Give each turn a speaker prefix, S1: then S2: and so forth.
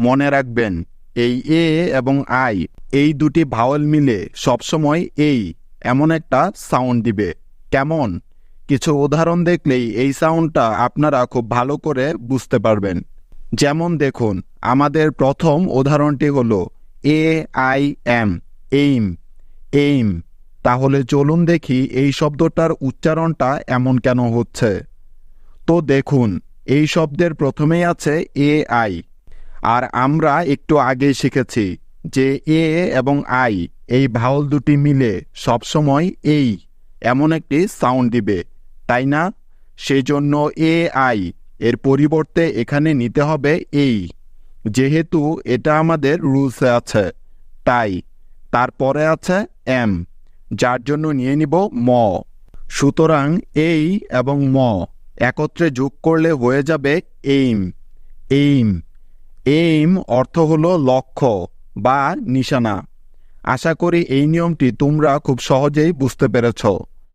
S1: মনে রাখবেন, এই এ এবং আই, এই দুটি ভাওয়েল মিলে সবসময় এই, এমন একটা সাউন্ড দিবে। কেমন? কিছু উদাহরণ দেখলেই এই সাউন্ডটা আপনারা খুব ভালো করে বুঝতে পারবেন। যেমন দেখুন, আমাদের প্রথম উদাহরণটি হল, A, I, M, aim aim. তাহলে চলুন দেখি এই শব্দটার উচ্চারণটা এমন কেন হচ্ছে। তো দেখুন, এই শব্দের প্রথমেই আছে এ, আই। আর আমরা একটু আগে শিখেছি যে এ এবং আই, এই ভাওল দুটি মিলে সবসময় এই, এমন একটি সাউন্ড দিবে, তাই না? সেজন্য এ, আই, এর পরিবর্তে এখানে নিতে হবে এই। যেহেতু এটা আমাদের রুলসে আছে, তাই। তারপরে আছে এম যার জন্য নিয়ে নিব ম। সুতরাং এই এবং ম একত্রে যোগ করলে হয়ে যাবে এইম এইম এইম অর্থ হল লক্ষ্য বা নিশানা। আশা করি এই নিয়মটি তোমরা খুব সহজেই বুঝতে পেরেছ।